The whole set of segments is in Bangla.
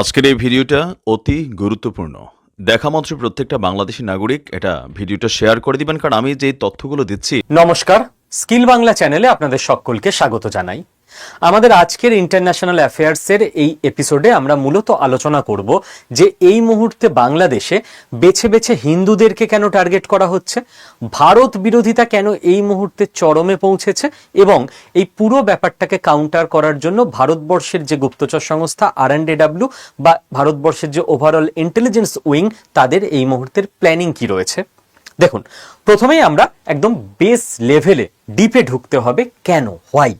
আজকের এই ভিডিওটা অতি গুরুত্বপূর্ণ। দেখা মাত্র প্রত্যেকটা বাংলাদেশি নাগরিক এটা ভিডিওটা শেয়ার করে দিবেন, কারণ আমি যে তথ্যগুলো দিচ্ছি নমস্কার, স্কিল বাংলা চ্যানেলে আপনাদের সকলকে স্বাগত জানাই। আমাদের আজকের ইন্টারন্যাশনাল অ্যাফেয়ার্সের এই এপিসোডে আমরা মূলত আলোচনা করব যে এই মুহূর্তে বাংলাদেশে বেছে বেছে হিন্দুদেরকে কেন টার্গেট করা হচ্ছে, ভারত বিরোধিতা কেন এই মুহূর্তে চরমে পৌঁছেছে এবং এই পুরো ব্যাপারটাকে কাউন্টার করার জন্য ভারতবর্ষের যে গুপ্তচর সংস্থা আর বা ভারতবর্ষের যে ওভারঅল ইন্টেলিজেন্স উইং তাদের এই মুহূর্তের প্ল্যানিং কি রয়েছে? দেখুন, প্রথমেই আমরা একদম বেস লেভেলে ডিপে ঢুকতে হবে কেন? হোয়াই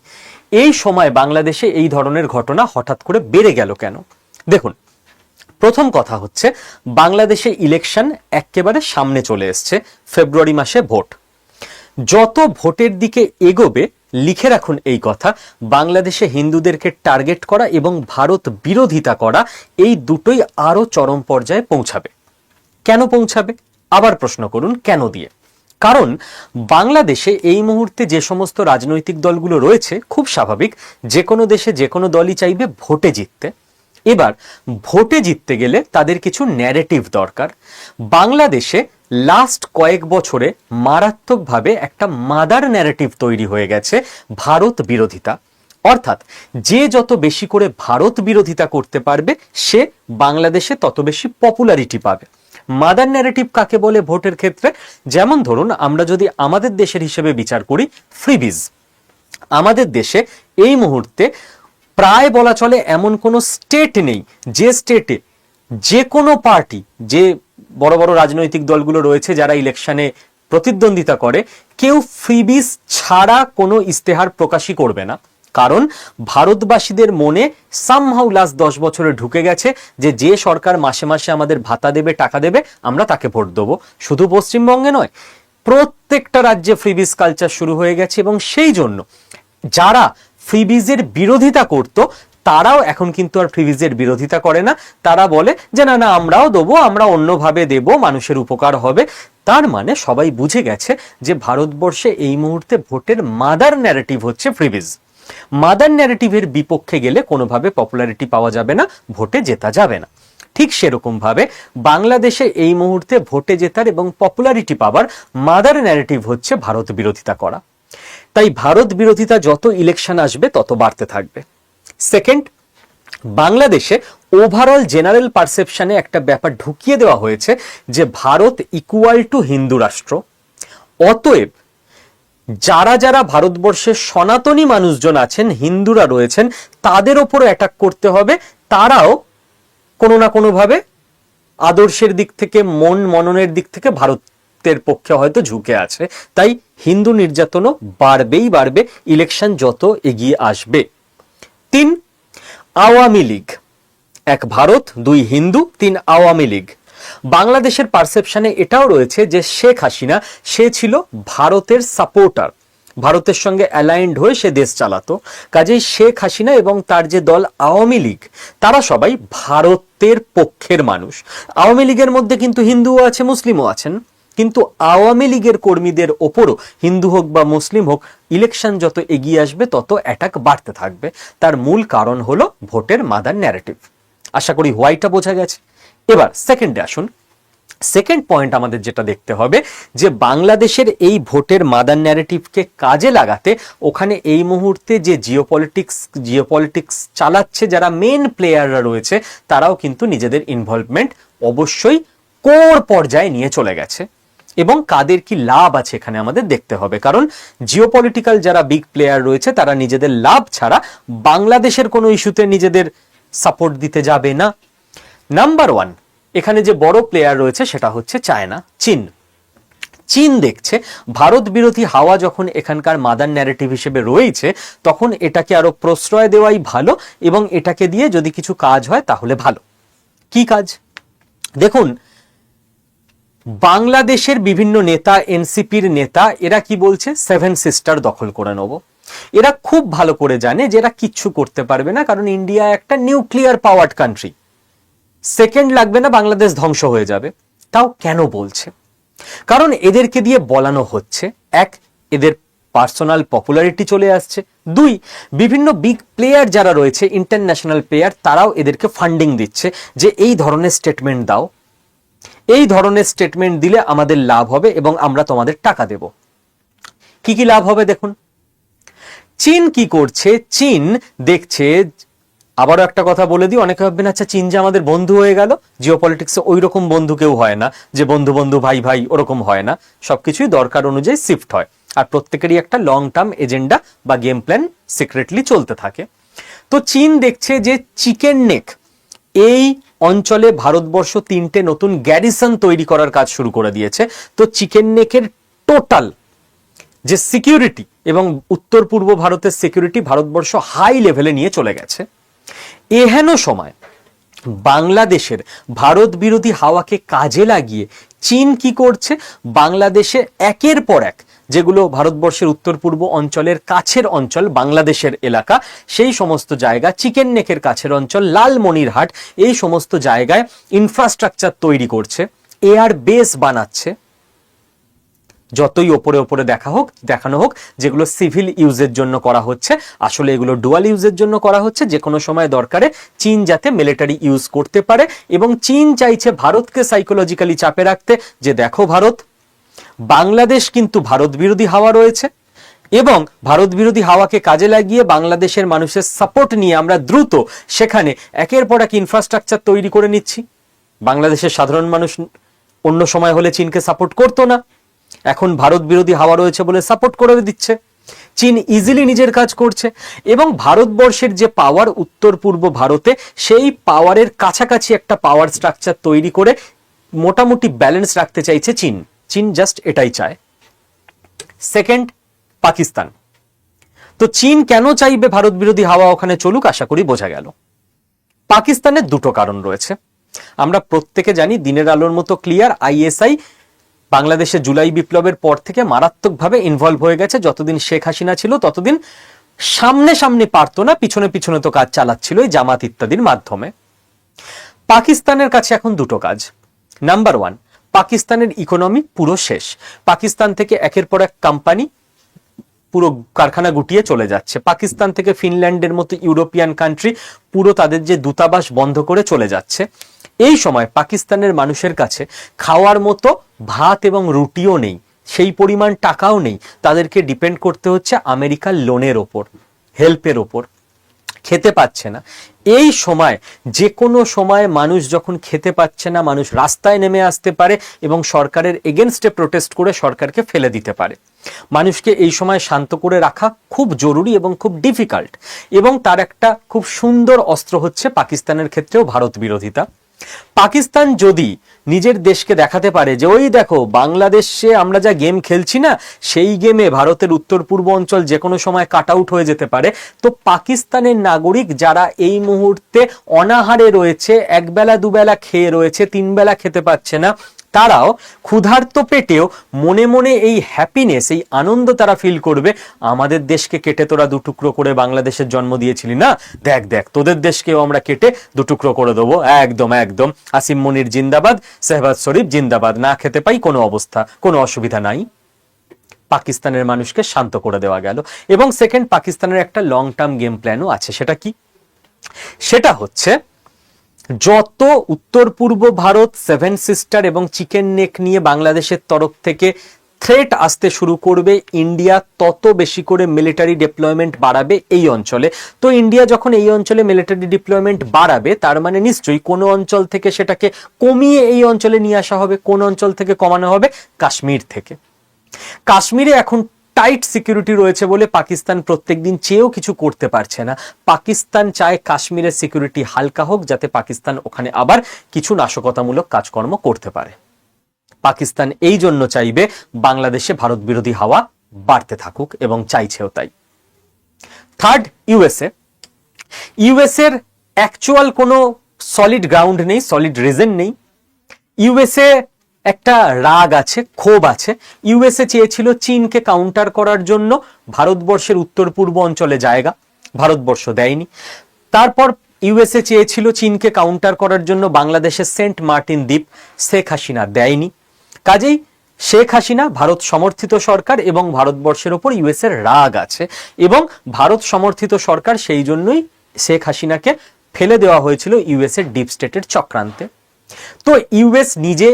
এই সময় বাংলাদেশে এই ধরনের ঘটনা হঠাৎ করে বেড়ে গেল কেন? দেখুন, প্রথম কথা হচ্ছে, বাংলাদেশে ইলেকশন একেবারে সামনে চলে এসছে, ফেব্রুয়ারি মাসে ভোট। যত ভোটের দিকে এগোবে, লিখে রাখুন এই কথা, বাংলাদেশে হিন্দুদেরকে টার্গেট করা এবং ভারত বিরোধিতা করা, এই দুটোই আরও চরম পর্যায়ে পৌঁছাবে। কেন পৌঁছাবে? আবার প্রশ্ন করুন, কেন দিয়ে? কারণ বাংলাদেশে এই মুহূর্তে যে সমস্ত রাজনৈতিক দলগুলো রয়েছে, খুব স্বাভাবিক, যে কোনো দেশে যে কোনো দলই চাইবে ভোটে জিততে। এবার, ভোটে জিততে গেলে তাদের কিছু ন্যারেটিভ দরকার। বাংলাদেশে লাস্ট কয়েক বছরে মারাত্মকভাবে একটা মাদার ন্যারেটিভ তৈরি হয়ে গেছে, ভারত বিরোধিতা। অর্থাৎ, যে যত বেশি করে ভারত বিরোধিতা করতে পারবে, সে বাংলাদেশে তত বেশি পপুলারিটি পাবে। মাদার ন্যারেটিভ কাকে বলে ভোটের ক্ষেত্রে? যেমন ধরুন, আমরা যদি আমাদের দেশের হিসেবে বিচার করি ফ্রিবিজ আমাদের দেশে এই মুহূর্তে প্রায় বলা চলে এমন কোনো স্টেট নেই, যে স্টেটে যে কোনো পার্টি যে বড় বড় রাজনৈতিক দলগুলো রয়েছে যারা ইলেকশনে প্রতিদ্বন্দ্বিতা করে, কেউ ফ্রিবিজ ছাড়া কোনো ইস্তেহার প্রকাশই করবে না। কারণ ভারতবাসীদের মনে সামহাউ লাস্ট দশ বছরে ঢুকে গেছে যে যে সরকার মাসে মাসে আমাদের ভাতা দেবে, টাকা দেবে, আমরা তাকে ভোট দেবো। শুধু পশ্চিমবঙ্গে নয়, প্রত্যেকটা রাজ্যে ফ্রিবিজ কালচার শুরু হয়ে গেছে এবং সেই জন্য যারা ফ্রিবিজের বিরোধিতা করত, তারাও এখন কিন্তু আর ফ্রিবিজের বিরোধিতা করে না। তারা বলে যে, না না, আমরাও দেবো, আমরা অন্যভাবে দেব, মানুষের উপকার হবে। তার মানে সবাই বুঝে গেছে যে ভারতবর্ষে এই মুহূর্তে ভোটের মাদার ন্যারেটিভ হচ্ছে ফ্রিবিজ মাদার ন্যারেটিভের বিপক্ষে গেলে কোনোভাবে পপুলারিটি পাওয়া যাবে না, ভোটে জেতা যাবে না। ঠিক সেরকম ভাবে বাংলাদেশে এই মুহূর্তে ভোটে জেতার এবং পপুলারিটি পাওয়ার মাদার ন্যারেটিভ হচ্ছে ভারত বিরোধিতা করা। তাই ভারত বিরোধিতা যত ইলেকশন আসবে, তত বাড়তে থাকবে। সেকেন্ড বাংলাদেশে ওভারঅল জেনারেল পারসেপশনে একটা ব্যাপার ঢুকিয়ে দেওয়া হয়েছে যে ভারত ইকুয়াল টু হিন্দু রাষ্ট্র। অতএব যারা যারা ভারতবর্ষের সনাতনী মানুষজন আছেন, হিন্দুরা রয়েছেন, তাদের ওপরও অ্যাটাক করতে হবে। তারাও কোনো না কোনোভাবে আদর্শের দিক থেকে, মন মননের দিক থেকে ভারতের পক্ষে হয়তো ঝুঁকে আছে। তাই হিন্দু নির্যাতনও বাড়বেই বাড়বে ইলেকশন যত এগিয়ে আসবে। তিন, আওয়ামী লীগ। এক ভারত, দুই হিন্দু, তিন আওয়ামী লীগ। বাংলাদেশের পারসেপশনে এটাও রয়েছে যে শেখ হাসিনা, সে ছিল ভারতের সাপোর্টার ভারতের সঙ্গে অ্যালাইন্ড হয়ে সে দেশ চালাতো। কাজেই শেখ হাসিনা এবং তার যে দল আওয়ামী লীগ, তারা সবাই ভারতের পক্ষের মানুষ। আওয়ামী লীগের মধ্যে কিন্তু হিন্দুও আছে, মুসলিমও আছেন। কিন্তু আওয়ামী লীগের কর্মীদের ওপরও, হিন্দু হোক বা মুসলিম হোক ইলেকশন যত এগিয়ে আসবে, তত অ্যাটাক বাড়তে থাকবে। তার মূল কারণ হলো ভোটের মাদার ন্যারেটিভ আশা করি হোয়াইটটা বোঝা গেছে। এবার সেকেন্ডে আসুন। সেকেন্ড পয়েন্ট আমাদের যেটা দেখতে হবে, যে বাংলাদেশের এই ভোটের মাদার ন্যারেটিভকে কাজে লাগাতে ওখানে এই মুহূর্তে যে জিওপলিটিক্স জিওপলিটিক্স চালাচ্ছে যারা মেন প্লেয়াররা রয়েছে, তারাও কিন্তু নিজেদের ইনভলভমেন্ট অবশ্যই কোর পর্যায়ে নিয়ে চলে গেছে। এবং কাদের কি লাভ আছে এখানে আমাদের দেখতে হবে। কারণ জিওপলিটিক্যাল যারা বিগ প্লেয়ার রয়েছে, তারা নিজেদের লাভ ছাড়া বাংলাদেশের কোনো ইস্যুতে নিজেদের সাপোর্ট দিতে যাবে না। নাম্বার ওয়ান এখানে যে বড় প্লেয়ার রয়েছে সেটা হচ্ছে চায়না, চীন। চীন দেখছে, ভারত বিরোধী হাওয়া যখন এখানকার মাদার ন্যারেটিভ হিসেবে রয়েছে, তখন এটাকে আরও প্রশ্রয় দেওয়াই ভালো এবং এটাকে দিয়ে যদি কিছু কাজ হয় তাহলে ভালো। কি কাজ? দেখুন, বাংলাদেশের বিভিন্ন নেতা, এনসিপির নেতা, এরা কি বলছে? সেভেন সিস্টার দখল করে নেব। এরা খুব ভালো করে জানে যে এরা কিচ্ছু করতে পারবে না, কারণ ইন্ডিয়া একটা নিউক্লিয়ার পাওয়ার্ড কান্ট্রি সেকেন্ড লাগবে না, বাংলাদেশ ধ্বংস হয়ে যাবে। তাও কেন বলছে? কারণ এদেরকে দিয়ে বলানো হচ্ছে, এক, এদের পার্সোনাল পপুলারিটি চলে আসছে, দুই, বিভিন্ন বিগ প্লেয়ার যারা রয়েছে, ইন্টারন্যাশনাল প্লেয়ার, তারাও এদেরকে ফান্ডিং দিচ্ছে যে এই ধরনের স্টেটমেন্ট দাও। এই ধরনের স্টেটমেন্ট দিলে আমাদের লাভ হবে এবং আমরা তোমাদের টাকা দেব। কি কি লাভ হবে দেখুন। চীন কি করছে? চীন দেখছে আবারও একটা কথা বলে দিই, অনেকে ভাববেন আচ্ছা চীন যে আমাদের বন্ধু হয়ে গেল? জিও পলিটিক্সে ওই রকম বন্ধু কেউ হয় না, যে বন্ধু বন্ধু, ভাই ভাই, ওরকম হয় না। সবকিছুই দরকার অনুযায়ী শিফট হয়। আর প্রত্যেকেরই একটা লং টার্ম এজেন্ডা বা গেম প্ল্যান সিক্রেটলি চলতে থাকে। তো চীন দেখছে যে চিকেন নেক, এই অঞ্চলে ভারতবর্ষ তিনটে নতুন গ্যারিসন তৈরি করার কাজ শুরু করে দিয়েছে। তো চিকেন নেকের টোটাল যে সিকিউরিটি এবং উত্তর পূর্ব ভারতের সিকিউরিটি ভারতবর্ষ হাই লেভেলে নিয়ে চলে গেছে। এহেন সময় বাংলাদেশের ভারত বিরোধী হাওয়াকে কাজে লাগিয়ে চীন কি করছে? বাংলাদেশে একের পর এক যেগুলো ভারতবর্ষের উত্তর পূর্ব অঞ্চলের কাছের অঞ্চল, বাংলাদেশের এলাকা, সেই সমস্ত জায়গা, চিকেন নেকের কাছের অঞ্চল, লালমনিরহাট, এই সমস্ত জায়গায় ইনফ্রাস্ট্রাকচার তৈরি করছে। এয়ার বেস বানাচ্ছে। যতই ওপরে ওপরে দেখা হোক, দেখানো হোক, যেগুলো সিভিল ইউজের জন্য করা হচ্ছে, আসলে এগুলো ডুয়াল ইউজের জন্য করা হচ্ছে যে কোনো সময় দরকারে চীন যাতে মিলিটারি ইউজ করতে পারে, এবং চীন চাইছে ভারতকে সাইকোলজিক্যালি চাপে রাখতে, যে দেখো ভারত, বাংলাদেশ কিন্তু ভারত বিরোধী হাওয়া রয়েছে, এবং ভারত বিরোধী হাওয়াকে কাজে লাগিয়ে বাংলাদেশের মানুষের সাপোর্ট নিয়ে আমরা দ্রুত সেখানে একের পর এক ইনফ্রাস্ট্রাকচার তৈরি করে নিচ্ছি। বাংলাদেশের সাধারণ মানুষ অন্য সময় হলে চীনকে সাপোর্ট করতো না। এখন ভারত বিরোধী হাওয়া রয়েছে বলে সাপোর্ট করে দিচ্ছে। চীন ইজিলি নিজের কাজ করছে এবং ভারতবর্ষের যে পাওয়ার উত্তর পূর্ব ভারতে, সেই পাওয়ারের কাছাকাছি একটা পাওয়ার স্ট্রাকচার তৈরি করে মোটামুটি ব্যালেন্স রাখতে চাইছে চীন। চীন জাস্ট এটাই চায়। সেকেন্ড পাকিস্তান। তো চীন কেন চাইবে ভারত বিরোধী হাওয়া ওখানে চলুক? আশা করি বোঝা গেল। পাকিস্তানের দুটো কারণ রয়েছে। আমরা প্রত্যেকে জানি দিনের আলোর মতো ক্লিয়ার আইএসআই বাংলাদেশে জুলাই বিপ্লবের পর থেকে মারাত্মকভাবে ইনভলভ হয়ে গেছে। যতদিন শেখ হাসিনা ছিল, ততদিন সামনে সামনে পারতো না, পিছনে পিছনে তো কাজ চালাচ্ছিল এই জামাত ইত্যাদির মাধ্যমে। পাকিস্তানের কাছে এখন দুটো কাজ। নাম্বার ওয়ান পাকিস্তানের ইকোনমি পুরো শেষ। পাকিস্তান থেকে একের পর এক কোম্পানি পুরো কারখানা গুটিয়ে চলে যাচ্ছে। পাকিস্তান থেকে ফিনল্যান্ডের মতো ইউরোপিয়ান কান্ট্রি পুরো তাদের যে দূতাবাস বন্ধ করে চলে যাচ্ছে। এই সময় পাকিস্তানের মানুষের কাছে খাওয়ার মতো ভাত এবং রুটিও নেই, সেই পরিমাণ টাকাও নেই। তাদেরকে ডিপেন্ড করতে হচ্ছে আমেরিকার লোনের ওপর হেল্পের ওপর। খেতে পাচ্ছে না। এই সময় যে কোনো সময় মানুষ যখন খেতে পাচ্ছে না, মানুষ রাস্তায় নেমে আসতে পারে এবং সরকারের এগেনস্টে প্রোটেস্ট করে সরকারকে ফেলে দিতে পারে। মানুষকে এই সময় শান্ত করে রাখা খুব জরুরি এবং খুব ডিফিকাল্ট এবং তার একটা খুব সুন্দর অস্ত্র হচ্ছে পাকিস্তানের ক্ষেত্রেও ভারত বিরোধিতা। পাকিস্তান যদি নিজের দেশকে দেখাতে পারে যে, ওই দেখো, বাংলাদেশে আমরা যা গেম খেলছি না, সেই গেমে ভারতের উত্তর পূর্ব অঞ্চল যে কোনো সময় কাট আউট হয়ে যেতে পারে। তো পাকিস্তানের নাগরিক যারা এই মুহূর্তে অনাহারে রয়েছে, একবেলা দুবেলা খেয়ে রয়েছে তিন বেলা খেতে পাচ্ছে না তারাও ক্ষুধার্ত পেটেও মনে মনে এই হ্যাপিনেস এই আনন্দ তারা ফিল করবে। আমাদের দেশকে কেটে তোরা দুটুকরো করে বাংলাদেশের জন্ম দিয়েছিলি না? দেখ দেখ, তোদের দেশকেও আমরা কেটে দুটুকরো করে দেবো। একদম একদম। আসিম মনির জিন্দাবাদ সেহবাজ শরীফ জিন্দাবাদ। না খেতে পাই কোনো অবস্থা, কোনো অসুবিধা নাই। পাকিস্তানের মানুষকে শান্ত করে দেওয়া গেল। এবং সেকেন্ড পাকিস্তানের একটা লং টার্ম গেম প্ল্যানও আছে। সেটা কি? সেটা হচ্ছে যত উত্তর পূর্ব ভারত সেভেন সিস্টার এবং চিকেন নেক নিয়ে বাংলাদেশের তরফ থেকে থ্রেট আসতে শুরু করবে ইন্ডিয়া তত বেশি করে মিলিটারি ডিপ্লয়মেন্ট বাড়াবে এই অঞ্চলে। তো ইন্ডিয়া যখন এই অঞ্চলে মিলিটারি ডিপ্লয়মেন্ট বাড়াবে, তার মানে নিশ্চয়ই কোনো অঞ্চল থেকে সেটাকে কমিয়ে এই অঞ্চলে নিয়ে আসা হবে, কোন অঞ্চল থেকে কমানো হবে? কাশ্মীর থেকে। কাশ্মীরে এখন টাইট সিকিউরিটি রয়েছে বলে পাকিস্তান প্রত্যেকদিন চেয়েও কিছু করতে পারছে না। পাকিস্তান চায় কাশ্মীরের সিকিউরিটি হালকা হোক, যাতে পাকিস্তান ওখানে আবার কিছু নাশকতামূলক কাজকর্ম করতে পারে। পাকিস্তান এই জন্য চাইবে বাংলাদেশে ভারত বিরোধী হাওয়া বাড়তে থাকুক, এবং চাইছেও তাই। Third, USA. ইউএসএর অ্যাকচুয়াল কোনো সলিড গ্রাউন্ড নেই সলিড রিজন নেই। ইউএসএ একটা রাগ আছে, ক্ষোভ আছে। ইউএসএ চেয়েছিল চীনকে কাউন্টার করার জন্য। ভারতবর্ষের উত্তর পূর্ব অঞ্চলে জায়গা। ভারতবর্ষ দেয়নি। তারপর ইউএসএ চেয়েছিল চীনকে কাউন্টার করার জন্য। বাংলাদেশের সেন্ট মার্টিন দ্বীপ শেখ হাসিনা দেয়নি। কাজেই শেখ হাসিনা ভারত সমর্থিত সরকার এবং ভারতবর্ষের ওপর ইউএস এর রাগ আছে এবং ভারত সমর্থিত সরকার সেই জন্যই শেখ হাসিনাকে ফেলে দেওয়া হয়েছিল ইউএস এর ডিপ স্টেটের চক্রান্তে। তো ইউএস নিজে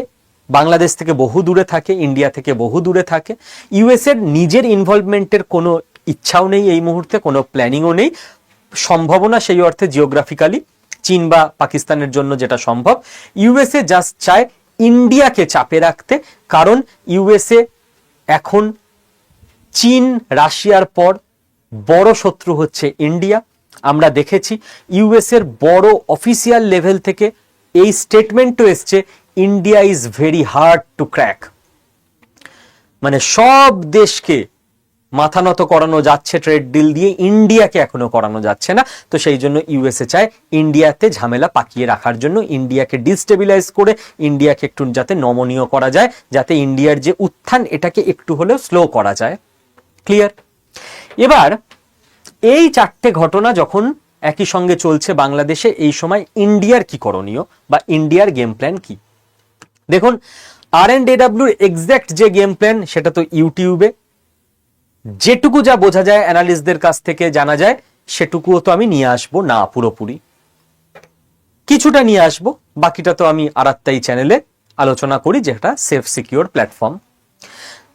বাংলাদেশ থেকে বহু দূরে থাকে ইন্ডিয়া থেকে বহু দূরে থাকে। ইউএস এর নিজের ইনভলভমেন্টের কোনো ইচ্ছাও নেই এই মুহূর্তে, কোনো প্ল্যানিংও নেই। সম্ভাবনা সেই অর্থে জিওগ্রাফিক্যালি চীন বা পাকিস্তানের জন্য যেটা সম্ভব। ইউএসএ জাস্ট চায় ইন্ডিয়াকে চাপে রাখতে, কারণ ইউএসএ এখন চীন, রাশিয়ার পর বড় শত্রু হচ্ছে ইন্ডিয়া আমরা দেখেছি ইউএস এর বড় অফিসিয়াল লেভেল থেকে এই স্টেটমেন্টও এসছে India is very hard to crack মানে সব দেশকে মাথা নত করানো যাচ্ছে ট্রেড ডিল দিয়ে ইন্ডিয়াকে এখনও করানো যাচ্ছে না। তো সেই জন্য ইউএসএ চায় ইন্ডিয়াতে ঝামেলা পাকিয়ে রাখার জন্য ইন্ডিয়াকে ডিস্টেবিলাইজ করে ইন্ডিয়াকে একটু যাতে নমনীয় করা যায়, যাতে ইন্ডিয়ার যে উত্থান, এটাকে একটু হলেও স্লো করা যায়। ক্লিয়ার এবার, এই চারটে ঘটনা যখন একই সঙ্গে চলছে বাংলাদেশে, এই সময় ইন্ডিয়ার কি করণীয় বা ইন্ডিয়ার গেম প্ল্যান কি? দেখুন আর এন্ড এডাব্লিউর এক্স্যাক্ট যে গেম প্ল্যান সেটা তো ইউটিউবে যেটুকু যা বোঝা যায় অ্যানালিস্টদের কাছ থেকে জানা যায়, সেটুকুও তো আমি নিয়ে আসব, না পুরোপুরি। কিছুটা নিয়ে আসব, বাকিটা তো আমি আরাত্তাই চ্যানেলে আলোচনা করি যেটা সেফ সিকিউর প্ল্যাটফর্ম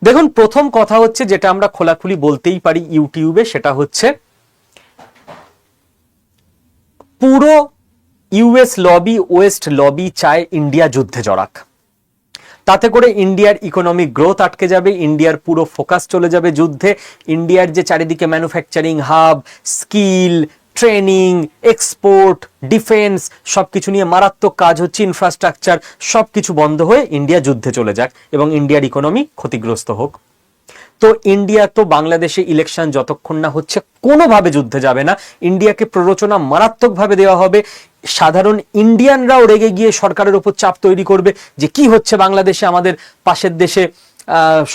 দেখুন, প্রথম কথা হচ্ছে যেটা আমরা খোলাখুলি বলতেই পারি ইউটিউবে সেটা হচ্ছে পুরো ইউএস লবি ওয়েস্ট লবি চায় ইন্ডিয়া যুদ্ধে জড়াক। তাতে করে ইন্ডিয়ার ইকোনমিক গ্রোথ আটকে যাবে, ইন্ডিয়ার পুরো ফোকাস চলে যাবে যুদ্ধে। ইন্ডিয়ার যে চারিদিকে manufacturing hub skill training export defence সবকিছু নিয়ে মারাত্মক কাজ হচ্ছে ইনফ্রাস্ট্রাকচার সবকিছু বন্ধ হয়ে ইন্ডিয়া যুদ্ধে চলে যাক এবং ইন্ডিয়ার ইকোনমি ক্ষতিগ্রস্ত হোক। তো ইন্ডিয়া তো বাংলাদেশে ইলেকশন যতক্ষণ না হচ্ছে, কোনোভাবে যুদ্ধে যাবে না। ইন্ডিয়াকে প্ররোচনা মারাত্মকভাবে দেওয়া হবে। সাধারণ ইন্ডিয়ানরাও রেগে গিয়ে সরকারের উপর চাপ তৈরি করবে যে কি হচ্ছে বাংলাদেশে আমাদের পাশের দেশে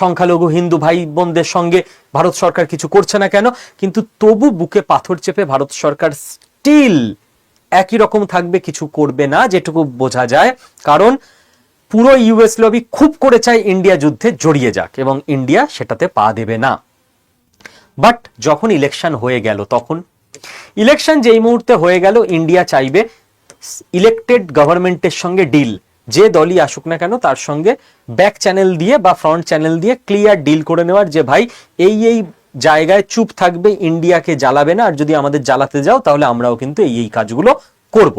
সংখ্যালঘু হিন্দু ভাই বোনদের সঙ্গে। ভারত সরকার কিছু করছে না কেন? কিন্তু তবু বুকে পাথর চেপে ভারত সরকার স্টিল একই রকম থাকবে, কিছু করবে না, যেটুকু বোঝা যায়। কারণ পুরো ইউএস লবি খুব করে চায় ইন্ডিয়া যুদ্ধে জড়িয়ে যাক, এবং ইন্ডিয়া সেটাতে পা দেবে না। বাট যখন ইলেকশন হয়ে গেল, তখন ইলেকশন যেই মুহূর্তে হয়ে গেল, ইন্ডিয়া চাইবে ইলেক্টেড গভর্নমেন্টের সঙ্গে ডিল যে দলই আসুক না কেন, তার সঙ্গে ব্যাক চ্যানেল দিয়ে বা ফ্রন্ট চ্যানেল দিয়ে ক্লিয়ার ডিল করে নেওয়ার যে ভাই, এই এই জায়গায় চুপ থাকবে, ইন্ডিয়াকে জ্বালাবে না। আর যদি আমাদের জ্বালাতে যাও, তাহলে আমরাও কিন্তু এই এই কাজগুলো করব।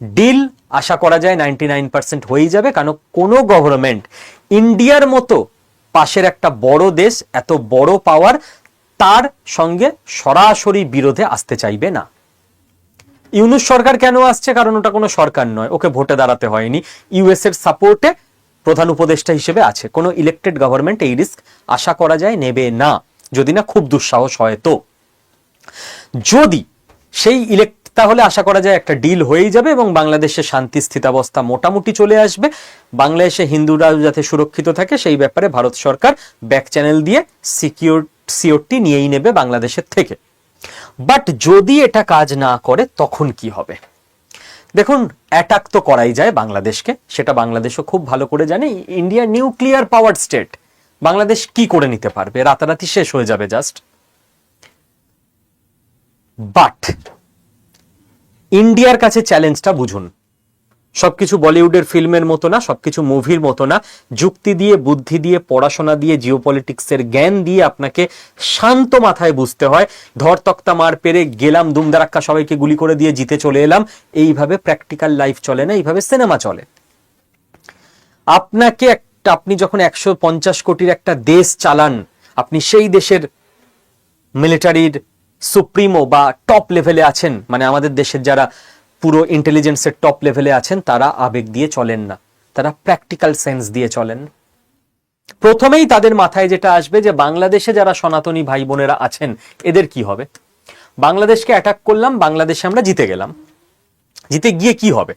ডিল আশা করা যায় নাইনটি নাইন পার্সেন্ট হয়েই যাবে, কারণ কোনো গভর্নমেন্ট ইন্ডিয়ার মতো পাশের একটা বড় দেশ, এত বড় পাওয়ার তার সঙ্গে সরাসরি বিরোধে আসতে চাইবে না। ইউনুস সরকার কেন আসছে? কারণ ওটা কোনো সরকার নয়। ওকে ভোটে দাঁড়াতে হয়নি। ইউএস এর সাপোর্টে প্রধান উপদেষ্টা হিসেবে আছে। কোনো ইলেক্টেড গভর্নমেন্ট এই রিস্ক আশা করা যায় নেবে না। যদি না, খুব দুঃসাহস হয় তো। যদি সেই ইলেক্ট তাহলে আশা করা যায় একটা ডিল হয়েই যাবে এবং বাংলাদেশে শান্তি, স্থিতাবস্থা মোটামুটি চলে আসবে। বাংলাদেশে হিন্দুরা যাতে সুরক্ষিত থাকে, সেই ব্যাপারে ভারত সরকার ব্যাক চ্যানেল দিয়ে সিকিউর সিওরটি নিয়েই নেবে বাংলাদেশের থেকে। বাট যদি এটা কাজ না করে, তখন কি হবে? দেখুন অ্যাটাক তো করাই যায় বাংলাদেশকে। সেটা বাংলাদেশও খুব ভালো করে জানে। India nuclear power state Bangladesh কি করে নিতে পারবে? রাতারাতি শেষ হয়ে যাবে জাস্ট বাট ইন্ডিয়ার কাছে চ্যালেঞ্জটা বুঝুন। সবকিছু বলিউডের ফিল্মের মতো না, সবকিছু মুভির মতো না। যুক্তি দিয়ে, বুদ্ধি দিয়ে, পড়াশোনা দিয়ে, জিওপলিটিক্সের জ্ঞান দিয়ে আপনাকে শান্ত মাথায় বুঝতে হয়। ধর তক্তা মার পেরে গেলাম, দুমদারাক্কা সবাইকে গুলি করে দিয়ে জিতে চলে এলাম। এইভাবে প্র্যাকটিক্যাল লাইফ চলে না, এইভাবে সিনেমা চলে। আপনাকে একটা, আপনি যখন একশো পঞ্চাশ কোটির একটা দেশ চালান, আপনি সেই দেশের মিলিটারির সুপ্রিমো বা টপ লেভেলে আছেন মানে আমাদের দেশের যারা পুরো ইন্টেলিজেন্সের টপ লেভেলে আছেন, তারা আবেগ দিয়ে চলেন না। তারা প্র্যাকটিক্যাল সেন্স দিয়ে চলেন। প্রথমেই তাদের মাথায় যেটা আসবে যে, বাংলাদেশে যারা সনাতনী ভাই বোনেরা আছেন, এদের কি হবে? বাংলাদেশকে অ্যাটাক করলাম, বাংলাদেশে আমরা জিতে গেলাম। জিতে গিয়ে কি হবে?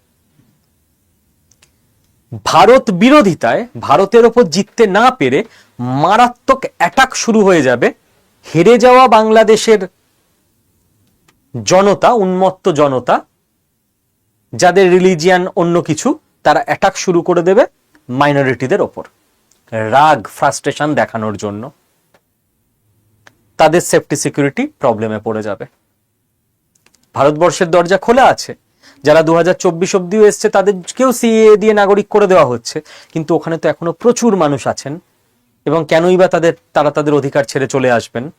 ভারত বিরোধিতায়, ভারতের ওপর জিততে না পেরে মারাত্মক অ্যাটাক শুরু হয়ে যাবে। হেরে যাওয়া বাংলাদেশের জনতা, উন্মত্ত জনতা যাদের রিলিজিয়ান অন্য কিছু, তারা অ্যাটাক শুরু করে দেবে মাইনরিটিদের ওপর। রাগ ফ্রাস্ট্রেশন দেখানোর জন্য। তাদের সেফটি সিকিউরিটি প্রবলেমে পড়ে যাবে। ভারতবর্ষের দরজা খোলা আছে। যারা দু হাজার চব্বিশ অব্দিও এসছে, তাদেরকেও সিএ দিয়ে নাগরিক করে দেওয়া হচ্ছে। কিন্তু ওখানে তো এখনও প্রচুর মানুষ আছেন। এবং কেনই বা তাদের, তারা তাদের অধিকার ছেড়ে চলে আসবেন?